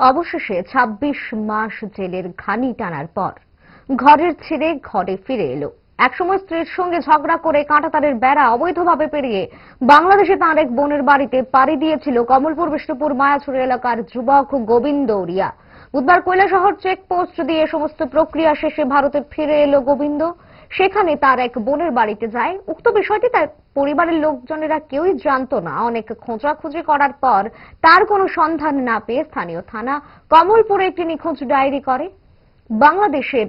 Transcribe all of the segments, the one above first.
অবশেষে ২৬ মাস জেলের ঘানি টানার পর ঘরের ছেড়ে ঘরে ফিরে এলো। একসময় স্ত্রীর সঙ্গে ঝগড়া করে কাঁটাতারের বেড়া অবৈধভাবে পেরিয়ে বাংলাদেশে তাঁর এক বোনের বাড়িতে পাড়ি দিয়েছিল কমলপুর, বিষ্ণুপুর, মায়াছড়ি এলাকার যুবক গোবিন্দ উড়িয়া। বুধবার কৈলাসহর চেকপোস্ট দিয়ে সমস্ত প্রক্রিয়া শেষে ভারতে ফিরে এলো গোবিন্দ। সেখানে তার এক বোনের বাড়িতে যায়। উক্ত বিষয়টি তার পরিবারের লোকজনেরা কেউই জানতো না। অনেক খোঁজাখুঁজি করার পর তার কোনো সন্ধান না পেয়ে স্থানীয় থানা কমলপুরে একটি নিখোঁজ ডায়েরি করে। বাংলাদেশের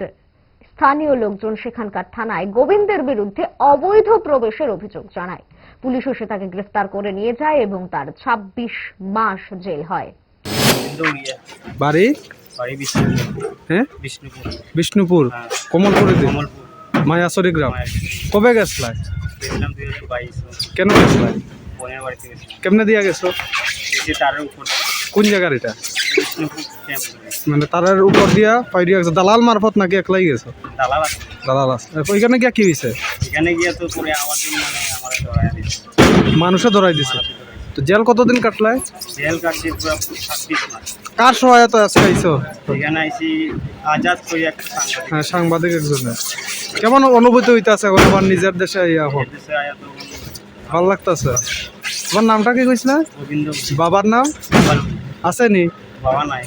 স্থানীয় লোকজন সেখানকার থানায় গোবিন্দের বিরুদ্ধে অবৈধ প্রবেশের অভিযোগ জানায়। পুলিশ এসে তাকে গ্রেফতার করে নিয়ে যায় এবং তার ২৬ মাস জেল হয়। বাড়ি? বাড়ি বিষ্ণুপুর। হ্যাঁ? বিষ্ণুপুর। বিষ্ণুপুর। হ্যাঁ। কমলপুর। মায়াসরি গ্রাম। কবে বাইশ কেন গেছিলাম। কেমনে দিয়া গেছো? কোন জায়গার এটা? মানে তারার উপর দিয়া পাই দিয়া গেছো। দালাল মারফত নাকি একলাই গেছো? দালাল দালাল আছে। ওইখানে গিয়া কি হয়েছে এখানে গিয়ে তো পরে আমার মানে আমার মানুষে ধরাই দিছে। তো জেল কতদিন কাটলায় জেল কাটছি পুরো ছাব্বিশ মাস কার সহায়তা আছে আইছো? এখানে আইছি আজাদ কই একটা সাংবাদিক। হ্যাঁ সাংবাদিক একজন কেমন অনুভূতি হইতাছে এখন আমার নিজের দেশে ইয়া হোক? আয়া তো ভালো লাগতাছে? তোমার নামটা কি কইছিলা? রবীন্দ্র বাবার নাম। আছে নি? বাবা নাই।